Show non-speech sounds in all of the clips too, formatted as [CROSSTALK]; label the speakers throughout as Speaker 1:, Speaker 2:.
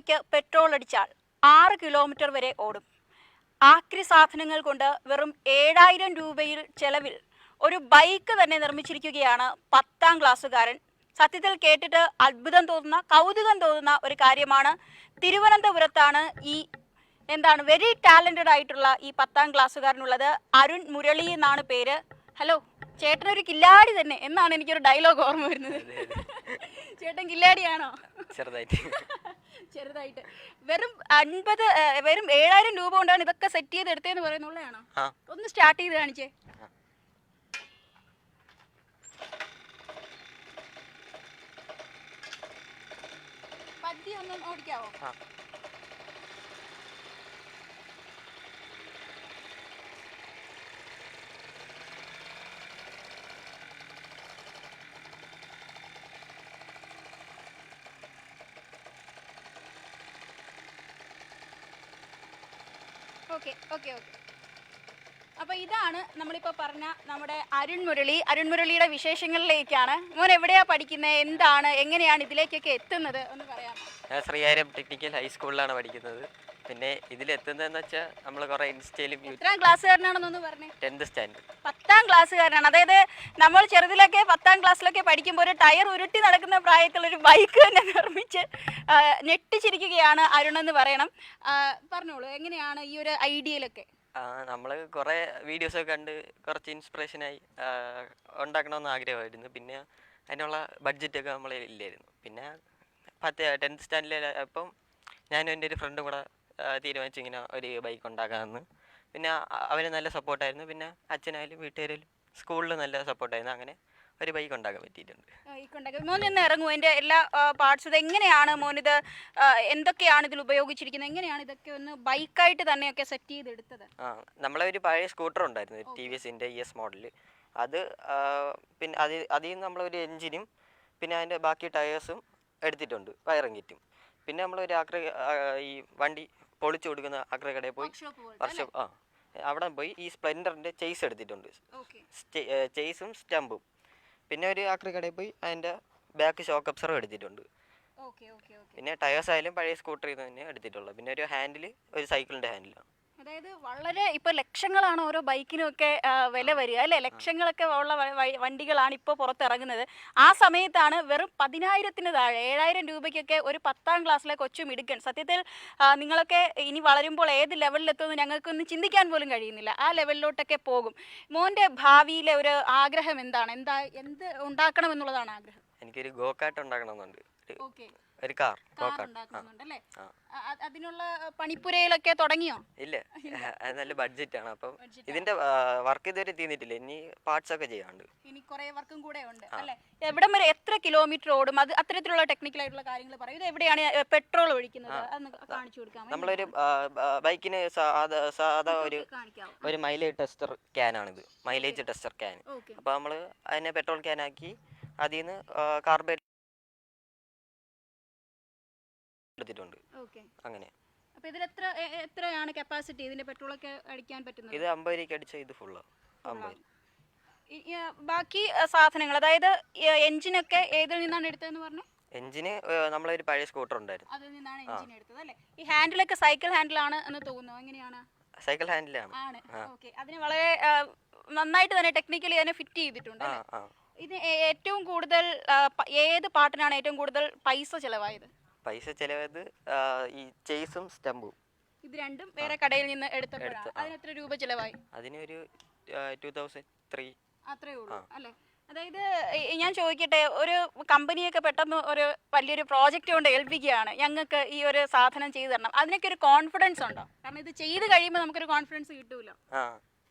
Speaker 1: രൂപയ്ക്ക് പെട്രോൾ അടിച്ചാൽ ആറ് കിലോമീറ്റർ വരെ ഓടും. ആക്രി സാധനങ്ങൾ കൊണ്ട് വെറും ഏഴായിരം രൂപയിൽ ചെലവിൽ ഒരു ബൈക്ക് തന്നെ നിർമ്മിച്ചിരിക്കുകയാണ് പത്താം ക്ലാസ്സുകാരൻ. സത്യത്തിൽ കേട്ടിട്ട് അത്ഭുതം തോന്നുന്ന കൗതുകം തോന്നുന്ന ഒരു കാര്യമാണ്. തിരുവനന്തപുരത്താണ് ഈ എന്താണ് വെരി ടാലന്റഡ് ആയിട്ടുള്ള ഈ പത്താം ക്ലാസ്സുകാരനുള്ളത്. അരുൺ മുരളി എന്നാണ് പേര്. ഹലോ ചേട്ടൻ ഒരു കില്ലാടി തന്നെ എന്നാണ് എനിക്കൊരു ഡയലോഗ് ഓർമ്മ വരുന്നത്. ചേട്ടൻ കില്ലാടിയാണോ?
Speaker 2: ചെറുതായിട്ട്.
Speaker 1: ചെറുതായിട്ട്. വെറും അൻപത് വെറും ഏഴായിരം രൂപ കൊണ്ടാണ് ഇതൊക്കെ സെറ്റ് ചെയ്ത് എടുത്തതെന്ന് പറയുന്നുള്ളതാണോ ഒന്ന് സ്റ്റാർട്ട് ചെയ്ത് കാണിച്ചേ.
Speaker 2: പദ്യം
Speaker 1: പതി ഒന്ന് ഓടിക്കാവോ? Okay okay okay. അപ്പൊ ഇതാണ് നമ്മളിപ്പോ പറഞ്ഞ നമ്മുടെ അരുൺ മുരളി. അരുൺ മുരളിയുടെ വിശേഷങ്ങളിലേക്കാണ്. മോൻ എവിടെയാ പഠിക്കുന്നത് എന്താണ്? എങ്ങനെയാണ് ഇതിലേക്കൊക്കെ എത്തുന്നത്? ഒന്ന് പറയാമോ?
Speaker 2: ഞാൻ ശ്രീകാര്യം ടെക്നിക്കൽ ഹൈസ്കൂളിലാണ് പഠിക്കുന്നത്. പിന്നെ ഇതിലെത്തുന്നതെന്ന് വെച്ചാൽ നമ്മൾ കുറെ ഇൻസ്റ്റയിലും
Speaker 1: എത്രാം ക്ലാസ്സുകാരനാണെന്നൊന്ന് പറഞ്ഞേ.
Speaker 2: Tenth standard.
Speaker 1: പത്താം ക്ലാസ്സുകാരനാണ്. അതായത് നമ്മൾ ചെറുതിലൊക്കെ പത്താം ക്ലാസ്സിലൊക്കെ പഠിക്കുമ്പോൾ ഒരു ടയർ ഉരുട്ടി നടക്കുന്ന പ്രായത്തിൽ ഒരു ബൈക്ക് തന്നെ നിർമ്മിച്ച് ഞെട്ടിച്ചിരിക്കുകയാണ് അരുൺ എന്ന് പറയണം. ആ, പറഞ്ഞോളൂ എങ്ങനെയാണ് ഈ ഒരു ഐഡിയയിലൊക്കെ
Speaker 2: നമ്മൾ വീഡിയോസ് ഒക്കെ കണ്ട് കുറച്ച് ഇൻസ്പിറേഷനായി ഉണ്ടാക്കണമെന്ന് ആഗ്രഹമായിരുന്നു. പിന്നെ അതിനുള്ള ബഡ്ജറ്റൊക്കെ നമ്മളെ ഇല്ലായിരുന്നു. പിന്നെ പത്ത് ടെൻത്ത് സ്റ്റാൻഡിലെ അപ്പം ഞാനും എന്റെ ഒരു ഫ്രണ്ടും കൂടെ തീരുമാനിച്ചു ഇങ്ങനെ ഒരു ബൈക്ക് ഉണ്ടാക്കാമെന്ന്. പിന്നെ അവർ അവന് നല്ല സപ്പോർട്ടായിരുന്നു പിന്നെ അച്ഛനായാലും വീട്ടുകാരും സ്കൂളിൽ നല്ല സപ്പോർട്ടായിരുന്നു അങ്ങനെ ഒരു ബൈക്ക് ഉണ്ടാക്കാൻ പറ്റിയിട്ടുണ്ട്.
Speaker 1: കൊണ്ടൊക്കെ മോൻ ഇന്ന് ഇറങ്ങും എന്റെ എല്ലാ പാർട്സ് ഇത് എങ്ങനെയാണ് മോൻ ഇത് എന്തൊക്കെയാണ് ഇതിൽ ഉപയോഗിച്ചിരിക്കുന്നത്? എങ്ങനെയാണ് ഇതൊക്കെ ഒന്ന് ബൈക്കായിട്ട് തന്നെയൊക്കെ സെറ്റ് ചെയ്തെടുത്തത്?
Speaker 2: ആ നമ്മളെ ഒരു പഴയ സ്കൂട്ടർ ഉണ്ടായിരുന്നു ടി വി എസിന്റെ ഇ എസ് മോഡൽ അത് പിന്നെ അത് അതിൽ നിന്ന് നമ്മളൊരു എഞ്ചിനും പിന്നെ അതിന്റെ ബാക്കി ടയേഴ്സും എടുത്തിട്ടുണ്ട് വയറും കിറ്റും പിന്നെ നമ്മൾ ഒരു ആ, ഈ വണ്ടി പൊളിച്ചു കൊടുക്കുന്ന അഗ്രകടയിൽ പോയി വർക്ക്ഷോപ്പ് ആ. അവിടെ പോയി ഈ സ്പ്ലെൻഡറിന്റെ ചെയ്സ് എടുത്തിട്ടുണ്ട്. ചെയ്സും സ്റ്റമ്പും പിന്നെ ഒരു അഗ്രകടയിൽ പോയി അതിന്റെ ബാക്ക് ഷോക്ക് അബ്സറും എടുത്തിട്ടുണ്ട്. പിന്നെ ടയേഴ്സ് ആയാലും പഴയ സ്കൂട്ടറിൽ നിന്ന് തന്നെ എടുത്തിട്ടുള്ളത്. പിന്നെ ഒരു ഹാൻഡിൽ ഒരു സൈക്കിളിന്റെ ഹാൻഡിലാണ്
Speaker 1: അതായത് വളരെ ഇപ്പൊ ലക്ഷങ്ങളാണ് ഓരോ ബൈക്കിനും ഒക്കെ വില വരിക. അല്ലെ? ലക്ഷങ്ങളൊക്കെ ഉള്ള വണ്ടികളാണ് ഇപ്പോൾ പുറത്തിറങ്ങുന്നത്. ആ സമയത്താണ് വെറും പതിനായിരത്തിന് താഴെ ഏഴായിരം രൂപയ്ക്കൊക്കെ ഒരു പത്താം ക്ലാസ്സിലെ കൊച്ചു മിടുക്കൻ. സത്യത്തിൽ നിങ്ങളൊക്കെ ഇനി വളരുമ്പോൾ ഏത് ലെവലിലെത്തുമെന്ന് ഞങ്ങൾക്കൊന്നും ചിന്തിക്കാൻ പോലും കഴിയുന്നില്ല. ആ ലെവലിലോട്ടൊക്കെ പോകും. മോന്റെ ഭാവിയിലെ ഒരു ആഗ്രഹം എന്താണ്? എന്താ എന്ത് ഉണ്ടാക്കണം എന്നുള്ളതാണ് ആഗ്രഹം?
Speaker 2: എനിക്കൊരു ഗോ കാർട്ട് ഉണ്ടാക്കണമെന്നുണ്ട് ഒരു- കാർ
Speaker 1: അതിനുള്ള പണിപ്പുരയിലൊക്കെ തുടങ്ങിയോ?
Speaker 2: ഇല്ല [LAUGHS] നല്ല നല്ല ആണ് അപ്പം ഇതിന്റെ വർക്ക് ഇതുവരെ തീർന്നിട്ടില്ല. ഇനി പാർട്സ് ഒക്കെ ചെയ്യാണ്ട്.
Speaker 1: ഇനി കുറെ വർക്കും കൂടെ ഉണ്ട് അല്ലെ? എവിടം വരെ എത്ര കിലോമീറ്റർ ഓടും? അത് അത്തരത്തിലുള്ള ടെക്നിക്കൽ ആയിട്ടുള്ള കാര്യങ്ങൾ പറയും. ഇത് എവിടെയാണ് പെട്രോൾ ഒഴിക്കുന്നത്? കാണിച്ചു കൊടുക്കാം
Speaker 2: നമ്മളൊരു ബൈക്കിന് സാധാ ഒരു ഒരു മൈലേജ് ടെസ്റ്റർ ക്യാനാണിത് മൈലേജ് ടെസ്റ്റർ ക്യാൻ അപ്പൊ നമ്മൾ അതിനെ പെട്രോൾ ക്യാനാക്കി അതിൽ നിന്ന് കാർബേറ്റ് എടുത്തിട്ടുണ്ട്.
Speaker 1: ഓക്കെ.
Speaker 2: അങ്ങനെ.
Speaker 1: അപ്പോൾ ഇതിൽ എത്ര എ- എത്രയാണ് കപ്പാസിറ്റി ഇതിന്റെ പെട്രോൾ ഒക്കെ അടിക്കാൻ പറ്റുന്നത്?
Speaker 2: ഇത് അമ്പത് രൂപയ്ക്ക് അടിച്ച ഇത് ഫുള്ള് അമ്പത്.
Speaker 1: ഈ- ഈ, ബാക്കി ആ, സാധനങ്ങൾ അതായത് എഞ്ചിനൊക്കെ ഏതിൽ നിന്നാണ് എടുത്തതെന്ന് പറഞ്ഞു?
Speaker 2: എഞ്ചിന് ഒരു പഴയ സ്കൂട്ടർ ഉണ്ടായിരുന്നു.
Speaker 1: അതിൽ നിന്നാണ് എഞ്ചിൻ എടുത്തത് അല്ലേ? ഈ ഹാൻഡിലൊക്കെ സൈക്കിൾ ഹാൻഡിലാണ് എന്ന് തോന്നുന്നു. എങ്ങനെയാണ്?
Speaker 2: സൈക്കിൾ ഹാൻഡിലാണ്
Speaker 1: ആണ്. ഓക്കെ. അതിന് വളരെ ആ, നന്നായിട്ട് തന്നെ ടെക്നിക്കലി അതിനെ ഫിറ്റ് ചെയ്തിട്ടുണ്ട്
Speaker 2: ആ
Speaker 1: അല്ലേ?
Speaker 2: ആ
Speaker 1: ഇത് ഏ- ഏറ്റവും കൂടുതൽ ആ, പ- ഏത് പാട്ടിനാണ് ഏറ്റവും കൂടുതൽ പൈസ ചെലവായത്?
Speaker 2: പൈസ ചെലവത് ഈ ചേസും സ്റ്റമ്പും.
Speaker 1: ഇത് രണ്ടും വേറെ കടയിൽ നിന്ന് എടുത്തപ്പോഴാണ് അതിന് എത്ര രൂപ ചെലവായി?
Speaker 2: അതിനൊരു ടു തൗസൻഡ് ത്രീ
Speaker 1: അത്രേ ഉള്ളൂ അല്ലേ? അതായത് ഞാൻ ചോദിക്കട്ടെ ഒരു കമ്പനിയൊക്കെ പെട്ടെന്ന് ഒരു വലിയൊരു പ്രോജക്റ്റ് കൊണ്ട് ഏൽപ്പിക്കുകയാണ് ഞങ്ങൾക്ക് ഈ ഒരു സാധനം ചെയ്തു തരണം. അതിനൊക്കെ ഒരു കോൺഫിഡൻസ് ഉണ്ടോ? കാരണം ഇത് ചെയ്ത് കഴിയുമ്പോൾ നമുക്കൊരു കോൺഫിഡൻസ് കിട്ടൂലോ.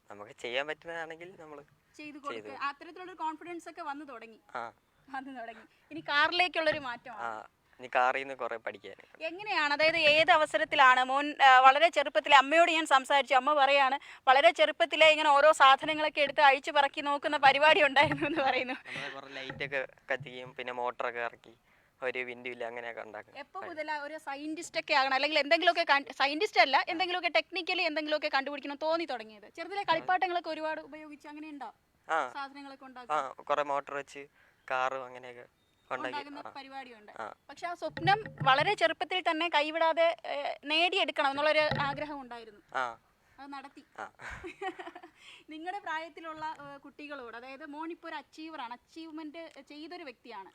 Speaker 2: നമുക്ക് ചെയ്യാൻ പറ്റുന്നതാണെങ്കിൽ നമ്മൾ
Speaker 1: ചെയ്തു കൊടുക്കുക അത്തരത്തിലുള്ള കോൺഫിഡൻസ് ഒക്കെ വന്നു തുടങ്ങി.
Speaker 2: ആ.
Speaker 1: വന്നു തുടങ്ങി. ഇനി കാറിലേക്കുള്ളൊരു മാറ്റമാണ്.
Speaker 2: ആ ഇനി കാറിൽ നിന്ന് കുറേ പഠിക്കാൻ
Speaker 1: എങ്ങനെയാണ്? അതായത് ഏത് അവസരത്തിലാണ്? മോൻ വളരെ ചെറുപ്പത്തിൽ അമ്മയോട് ഞാൻ സംസാരിച്ചു. അമ്മ പറയാണ് വളരെ ചെറുപ്പത്തിലെ ഇങ്ങനെ ഓരോ സാധനങ്ങളൊക്കെ എടുത്ത് അഴിച്ചു പറക്കി നോക്കുന്ന പരിപാടി ഉണ്ടായിരുന്നു എന്ന് പറയുന്നു.
Speaker 2: കുറേ ലൈറ്റൊക്കെ കത്തിക്കും പിന്നെ മോട്ടറൊക്കെ ഇറക്കി ഒരു വിൻഡുവില്ല അങ്ങനെയൊക്കെ ഉണ്ടാക്കും.
Speaker 1: എപ്പോ മുതൽ ഒരു സയന്റിസ്റ്റ് ഒക്കെ ആകണം? അല്ലെങ്കിൽ എന്തെങ്കിലുമൊക്കെ സയന്റിസ്റ്റ് അല്ല എന്തെങ്കിലുമൊക്കെ ടെക്നിക്കലി എന്തെങ്കിലുമൊക്കെ കണ്ടുപിടിക്കണം തോന്നി തുടങ്ങിയത്. ചെറുതിലെ കളിപ്പാട്ടങ്ങളൊക്കെ ഒരുപാട് ഉപയോഗിച്ച് അങ്ങനെ ഉണ്ടോ സാധനങ്ങളൊക്കെ
Speaker 2: ആ
Speaker 1: ഉണ്ടാക്കും
Speaker 2: കുറേ മോട്ടർ വെച്ച് കാറും അങ്ങനെയൊക്കെ
Speaker 1: പരിപാടിയുണ്ട്. പക്ഷെ ആ സ്വപ്നം വളരെ ചെറുപ്പത്തിൽ തന്നെ കൈവിടാതെ നേടിയെടുക്കണം എന്നുള്ളൊരു ആഗ്രഹം ഉണ്ടായിരുന്നു. അത് നടത്തി. [LAUGHS] നിങ്ങളുടെ പ്രായത്തിലുള്ള കുട്ടികളോട് അതായത് മോൻ ഇപ്പോൾ ഒരു അച്ചീവറാണ് അച്ചീവ്മെന്റ് ചെയ്തൊരു വ്യക്തിയാണ്.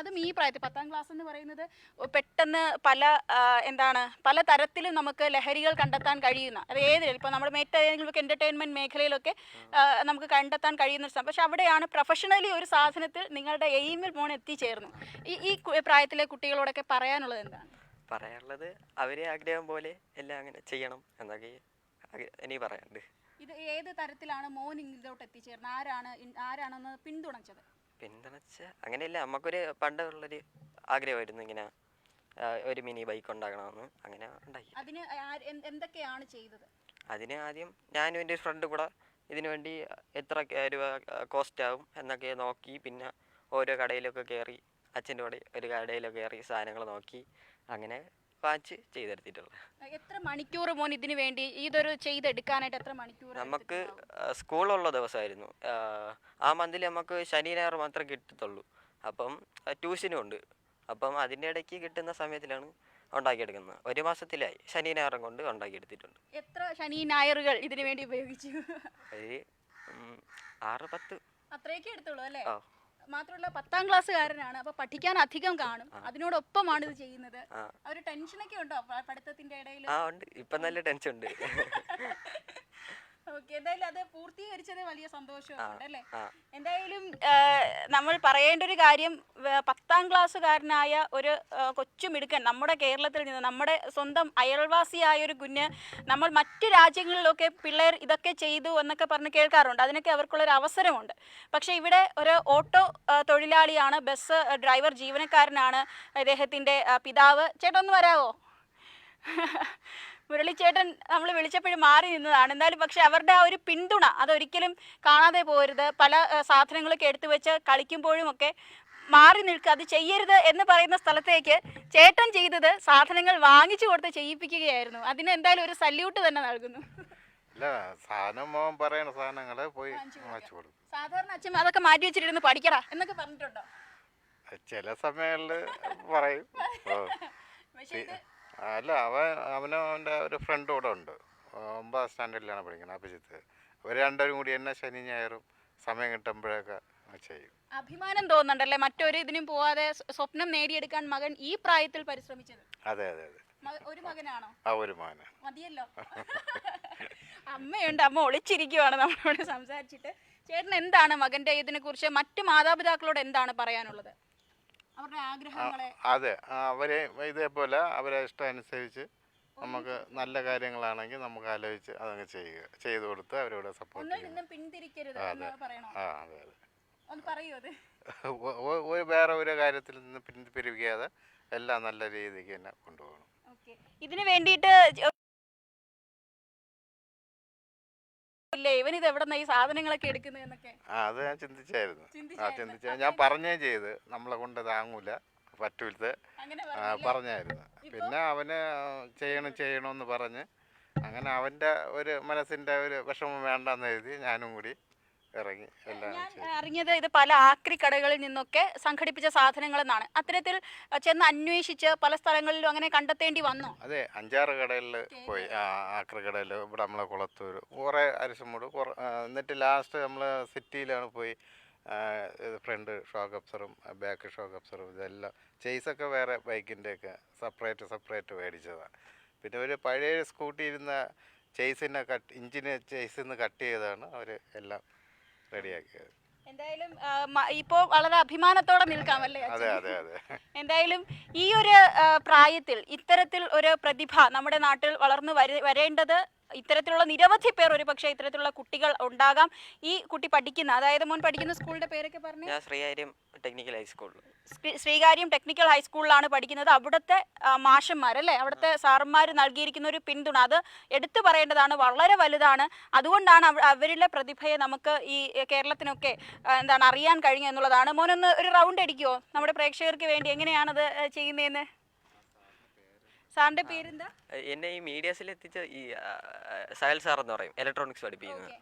Speaker 1: അതും ഈ പ്രായത്തിൽ പത്താം ക്ലാസ് എന്ന് പറയുന്നത് പെട്ടെന്ന് പല എന്താണ് പല തരത്തിലും നമുക്ക് ലഹരികൾ കണ്ടെത്താൻ കഴിയുന്ന അത് ഏത് ഇപ്പോൾ നമ്മുടെ മറ്റേതെങ്കിലും എന്റർടൈൻമെന്റ് മേഖലയിലൊക്കെ നമുക്ക് കണ്ടെത്താൻ കഴിയുന്ന ഒരു പക്ഷെ അവിടെയാണ് പ്രൊഫഷണലി ഒരു സാധനത്തിൽ നിങ്ങളുടെ എയിമിൽ മോൻ എത്തിച്ചേർന്നു ഈ ഈ പ്രായത്തിലെ കുട്ടികളോടൊക്കെ പറയാനുള്ളത് എന്താണ്?
Speaker 2: പറയാനുള്ളത് അവരെ ആഗ്രഹം പോലെ എല്ലാം അങ്ങനെ ചെയ്യണം എന്നൊക്കെ ഇനി പറയാനുണ്ട്.
Speaker 1: ഇത് ഏത് തരത്തിലാണ് മോൻ ഇതിലോട്ട് എത്തിച്ചേർന്നത് ആരാണ് ആരാണെന്ന് പിന്തുണച്ചത്?
Speaker 2: പിന്തുണച്ച അങ്ങനെയല്ല നമുക്കൊരു പണ്ടുള്ളൊരു ആഗ്രഹമായിരുന്നു ഇങ്ങനെ ഒരു മിനി ബൈക്ക് ഉണ്ടാക്കണമെന്ന്. അങ്ങനെ ഉണ്ടാക്കി.
Speaker 1: അതിന് എന്തൊക്കെയാണ് ചെയ്തത്?
Speaker 2: അതിന് ആദ്യം ഞാനും എന്റെ ഫ്രണ്ട് കൂടെ ഇതിനു വേണ്ടി എത്ര രൂപ കോസ്റ്റ് ആവും എന്നൊക്കെ നോക്കി പിന്നെ ഓരോ കടയിലൊക്കെ കയറി അച്ഛന്റെ കൂടെ ഒരു കടയിലൊക്കെ കയറി സാധനങ്ങൾ നോക്കി അങ്ങനെ വാച്ച് ചെയ്തെടുത്തിട്ടുള്ളത്
Speaker 1: എത്ര മണിക്കൂർ മോൻ ഇതിന് വേണ്ടി ഇതൊരു ചെയ്തെടുക്കാനായിട്ട് എത്ര മണിക്കൂർ
Speaker 2: നമുക്ക് സ്കൂളുള്ള ദിവസമായിരുന്നു. ആ, മന്തിൽ നമുക്ക് ശനി ഞായർ മാത്രമേ കിട്ടത്തുള്ളൂ. അപ്പം ട്യൂഷനും ഉണ്ട്. അപ്പം അതിന്റെ ഇടയ്ക്ക് കിട്ടുന്ന സമയത്തിലാണ് ഉണ്ടാക്കിയെടുക്കുന്നത്. ഒരു മാസത്തിലായി ശനി ഞായറും കൊണ്ട് ഉണ്ടാക്കിയെടുത്തിട്ടുണ്ട്.
Speaker 1: എത്ര ശനി ഞായറുകൾ ഇതിനു വേണ്ടി ഉപയോഗിച്ചു?
Speaker 2: ഒരു ആറ് പത്ത്.
Speaker 1: അത്രയൊക്കെ എടുത്തുള്ളൂ അല്ലേ? മാത്രമല്ല പത്താം ക്ലാസ്സുകാരനാണ് അപ്പൊ പഠിക്കാൻ അധികം കാണും. അതിനോടൊപ്പമാണ് ഇത് ചെയ്യുന്നത്. ഒരു ടെൻഷനൊക്കെ ഉണ്ടോ പഠിത്തത്തിന്റെ ഇടയിൽ
Speaker 2: ആ ഉണ്ട്. ഇപ്പം നല്ല ടെൻഷൻ ഉണ്ട്. [LAUGHS]
Speaker 1: എന്തായാലും അത് പൂർത്തീകരിച്ചത് വലിയ സന്തോഷമുണ്ട് അല്ലേ? എന്തായാലും നമ്മൾ പറയേണ്ട ഒരു കാര്യം പത്താം ക്ലാസ്സുകാരനായ ഒരു കൊച്ചു മിടുക്കൻ നമ്മുടെ കേരളത്തിൽ നിന്ന് നമ്മുടെ സ്വന്തം അയൽവാസിയായ ഒരു കുഞ്ഞ് നമ്മൾ മറ്റു രാജ്യങ്ങളിലൊക്കെ പിള്ളേർ ഇതൊക്കെ ചെയ്തു എന്നൊക്കെ പറഞ്ഞ് കേൾക്കാറുണ്ട്. അതിനൊക്കെ അവർക്കുള്ളൊരു അവസരമുണ്ട്. പക്ഷേ ഇവിടെ ഒരു ഓട്ടോ തൊഴിലാളിയാണ് ബസ് ഡ്രൈവർ ജീവനക്കാരനാണ് ഇദ്ദേഹത്തിന്റെ പിതാവ്. ചേട്ടൊന്ന് വരാവോ? മുരളിച്ചേട്ടൻ നമ്മൾ വിളിച്ചപ്പോഴും മാറി നിന്നതാണ്. എന്നാലും പക്ഷെ അവരുടെ ആ ഒരു പിന്തുണ അതൊരിക്കലും കാണാതെ പോരുത്. പല സാധനങ്ങളൊക്കെ എടുത്തു വെച്ച് കളിക്കുമ്പോഴും ഒക്കെ മാറി നിൽക്കുക അത് ചെയ്യരുത് എന്ന് പറയുന്ന സ്ഥലത്തേക്ക് ചേട്ടൻ ചെയ്തത് സാധനങ്ങൾ വാങ്ങിച്ചു കൊടുത്ത് ചെയ്യിപ്പിക്കുകയായിരുന്നു. അതിന് എന്തായാലും ഒരു സല്യൂട്ട് തന്നെ നൽകുന്നു.
Speaker 3: അല്ല സാധനം മോൻ സാധനങ്ങളെ പോയി വാങ്ങിച്ചു കൊടുക്കും.
Speaker 1: സാധാരണ അച്ഛൻ അതൊക്കെ മാറ്റി വെച്ചിട്ടിരുന്ന് പഠിക്കടാ എന്നൊക്കെ പറഞ്ഞിട്ടുണ്ടോ?
Speaker 3: ചില സമയങ്ങളിൽ പറയും. അല്ല അവൻ അവനും അവന്റെ ഒരു ഫ്രണ്ട് കൂടെ ഉണ്ട് ഒമ്പതാം സ്റ്റാൻഡേർഡിലാണ് പഠിക്കുന്നത് അഭിജിത്ത്. അവർ രണ്ടുപേരും കൂടി എന്നെ ശനി ഞായറും സമയം കിട്ടുമ്പോഴൊക്കെ ചെയ്യും.
Speaker 1: അഭിമാനം തോന്നുന്നുണ്ടല്ലേ? മറ്റൊരു ഇതിനും പോവാതെ സ്വപ്നം നേടിയെടുക്കാൻ മകൻ ഈ പ്രായത്തിൽ പരിശ്രമിച്ചത്.
Speaker 3: അതെ അതെ അതെ.
Speaker 1: ഒരു മകനാണോ?
Speaker 3: ആ ഒരു മോന്
Speaker 1: മതിയല്ലോ. അമ്മയുണ്ട് അമ്മ ഒളിച്ചിരിക്കുവാണ് നമ്മളോട് സംസാരിച്ചിട്ട്. ചേട്ടൻ എന്താണ് മകന്റെ ഇതിനെ കുറിച്ച് മറ്റു മാതാപിതാക്കളോട് എന്താണ് പറയാനുള്ളത്?
Speaker 3: അതെ. അവരെ ഇതേപോലെ അവരെ ഇഷ്ടം അനുസരിച്ച് നമുക്ക് നല്ല കാര്യങ്ങളാണെങ്കിൽ നമുക്ക് ആലോചിച്ച് അതങ്ങ് ചെയ്യുക. ചെയ്തു കൊടുത്ത് അവരോട് സപ്പോർട്ട് ചെയ്യുക. ആ അതെ ഒരു വേറെ ഒരു കാര്യത്തിൽ നിന്ന് പിന്തിരിപ്പിക്കാതെ എല്ലാം നല്ല രീതിക്ക് തന്നെ കൊണ്ടുപോകണം.
Speaker 1: ഇതിന് വേണ്ടിയിട്ട് ഇല്ലേ? ഇവൻ ഇത് എവിടെ ഈ സാധനങ്ങളൊക്കെ എടുക്കുന്നതെന്നൊക്കെ
Speaker 3: ആ അത് ഞാൻ ചിന്തിച്ചായിരുന്നു. ആ ചിന്തിച്ച. ഞാൻ പറഞ്ഞേ ചെയ്ത്. നമ്മളെ കൊണ്ട് താങ്ങൂല.
Speaker 1: പറ്റൂലത്തെ
Speaker 3: പറഞ്ഞായിരുന്നു. പിന്നെ അവന് ചെയ്യണം ചെയ്യണമെന്ന് പറഞ്ഞ്. അങ്ങനെ അവന്റെ ഒരു മനസ്സിന്റെ ഒരു വിഷമം വേണ്ടെന്ന് എഴുതി ഞാനും കൂടി ഇറങ്ങി എല്ലാം
Speaker 1: അറിഞ്ഞത് ഇത് പല ആക്രി കടകളിൽ നിന്നൊക്കെ സംഘടിപ്പിച്ച സാധനങ്ങൾ എന്നാണ് അത്തരത്തിൽ ചെന്ന് അന്വേഷിച്ച് പല സ്ഥലങ്ങളിലും അങ്ങനെ കണ്ടെത്തേണ്ടി വന്നു?
Speaker 3: അതെ അഞ്ചാറ് കടകളിൽ പോയി. ആക്രി കടയിൽ ഇവിടെ നമ്മളെ കുളത്തൂർ കുറേ അരിശമൂട് എന്നിട്ട് ലാസ്റ്റ് നമ്മൾ സിറ്റിയിലാണ് പോയി ഫ്രണ്ട് ഷോക്ക് അപ്സറും ബാക്ക് ഷോക്ക് അപ്സറും ഇതെല്ലാം ചെയ്സൊക്കെ വേറെ ബൈക്കിന്റെയൊക്കെ സെപ്പറേറ്റ് സെപ്പറേറ്റ് മേടിച്ചതാണ് പിന്നെ ഒരു പഴയ സ്കൂട്ടി ഇരുന്ന ചെയ്സിനെ കട്ട് ഇഞ്ചിന് ചെയ്സിൽ നിന്ന് കട്ട് ചെയ്താണ് അവർ എല്ലാം റെഡിയാക്കിയത്.
Speaker 1: എന്തായാലും ഇപ്പോ വളരെ അഭിമാനത്തോടെ നിൽക്കാമല്ലേ അല്ലേ
Speaker 3: അതെ അതെ അതെ.
Speaker 1: എന്തായാലും ഈ ഒരു പ്രായത്തിൽ ഇത്തരത്തിൽ ഒരു പ്രതിഭ നമ്മുടെ നാട്ടിൽ വളർന്നു വര വരേണ്ടത് ഇത്തരത്തിലുള്ള നിരവധി പേർ ഒരു പക്ഷേ ഇത്തരത്തിലുള്ള കുട്ടികൾ ഉണ്ടാകാം. ഈ കുട്ടി പഠിക്കുന്ന അതായത് മോൻ പഠിക്കുന്ന സ്കൂളിന്റെ പേരൊക്കെ പറഞ്ഞു?
Speaker 2: ശ്രീകാര്യം ടെക്നിക്കൽ ഹൈസ്കൂളിൽ
Speaker 1: ശ്രീ- ശ്രീകാര്യം ടെക്നിക്കൽ ഹൈസ്കൂളിലാണ് പഠിക്കുന്നത്. അവിടുത്തെ മാഷന്മാർ മാഷന്മാരല്ലേ? അവിടുത്തെ സാറന്മാർ നൽകിയിരിക്കുന്ന ഒരു പിന്തുണ. അത് എടുത്തു പറയേണ്ടതാണ്. വളരെ വലുതാണ്. അതുകൊണ്ടാണ് അവരുടെ അവരിലെ പ്രതിഭയെ നമുക്ക് ഈ കേരളത്തിനൊക്കെ എന്താണ് അറിയാൻ കഴിഞ്ഞു എന്നുള്ളതാണ്. മോനൊന്ന് ഒരു റൗണ്ട് അടിക്കുമോ നമ്മുടെ പ്രേക്ഷകർക്ക് വേണ്ടി എങ്ങനെയാണത് ചെയ്യുന്നതെന്ന് സാറിന്റെ പേരെന്താ?
Speaker 2: എന്നെ ഈ മീഡിയസിൽ എത്തിച്ച ഈ സഹൽ സാർ എന്ന് പറയും ഇലക്ട്രോണിക്സ് പഠിപ്പിക്കുന്നത്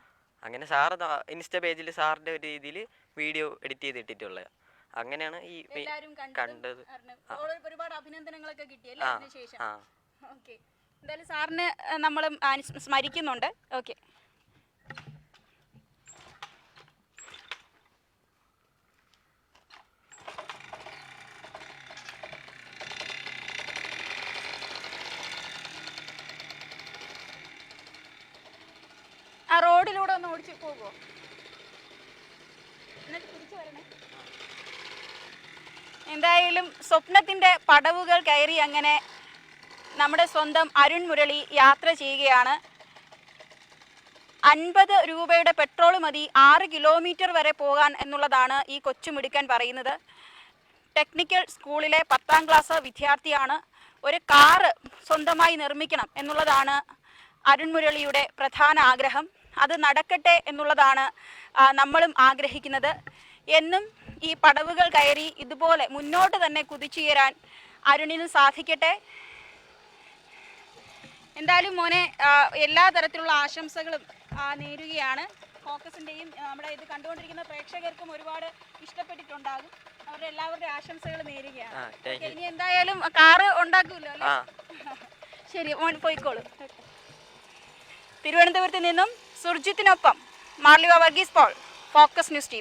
Speaker 2: അങ്ങനെ സാർ ഇൻസ്റ്റ പേജിൽ സാറിന്റെ ഒരു രീതിയിൽ വീഡിയോ എഡിറ്റ് ചെയ്ത് ഇട്ടിട്ടുള്ളത് അങ്ങനെയാണ് ഈ
Speaker 1: കണ്ടതും
Speaker 2: കണ്ടത്.
Speaker 1: അറിഞ്ഞു. ഓരോ- ഒരുപാട് അഭിനന്ദനങ്ങളൊക്കെ കിട്ടിയല്ലേ
Speaker 2: ആ
Speaker 1: അതിനുശേഷം? ഓക്കെ. എന്തായാലും സാറിന് നമ്മൾ സ്മരിക്കുന്നുണ്ട്. ഓക്കെ ആ റോഡിലൂടെ ഒന്ന് ഓടിച്ച് പോകുമോ എന്തായാലും സ്വപ്നത്തിന്റെ പടവുകൾ കയറി അങ്ങനെ നമ്മുടെ സ്വന്തം അരുൺ മുരളി യാത്ര ചെയ്യുകയാണ്. അൻപത് രൂപയുടെ പെട്രോൾ മതി ആറ് കിലോമീറ്റർ വരെ പോകാൻ എന്നുള്ളതാണ് ഈ കൊച്ചുമിടുക്കൻ പറയുന്നത്. ടെക്നിക്കൽ സ്കൂളിലെ പത്താം ക്ലാസ് വിദ്യാർത്ഥിയാണ്. ഒരു കാറ് സ്വന്തമായി നിർമ്മിക്കണം എന്നുള്ളതാണ് അരുൺ മുരളിയുടെ പ്രധാന ആഗ്രഹം. അത് നടക്കട്ടെ എന്നുള്ളതാണ് നമ്മളും ആഗ്രഹിക്കുന്നത്. എന്നും ഈ പടവുകൾ കയറി ഇതുപോലെ മുന്നോട്ട് തന്നെ കുതിച്ചുയരാൻ അരുണിന് സാധിക്കട്ടെ. എന്തായാലും മോനെ എല്ലാ തരത്തിലുള്ള ആശംസകളും നേരുകയാണ്. ഫോക്കസിന്റെയും നമ്മുടെ ഇത് കണ്ടുകൊണ്ടിരിക്കുന്ന പ്രേക്ഷകർക്കും ഒരുപാട് ഇഷ്ടപ്പെട്ടിട്ടുണ്ടാകും. അവരുടെ എല്ലാവരുടെയും ആശംസകൾ നേരുകയാണ്. ഇനി എന്തായാലും കാറ് ഉണ്ടാക്കുമല്ലോ അല്ലേ? [LAUGHS] ശരി മോൻ പോയിക്കോളൂ. തിരുവനന്തപുരത്ത് നിന്നും സുർജിത്തിനൊപ്പം മാർലിവ Varghese Paul Focus News T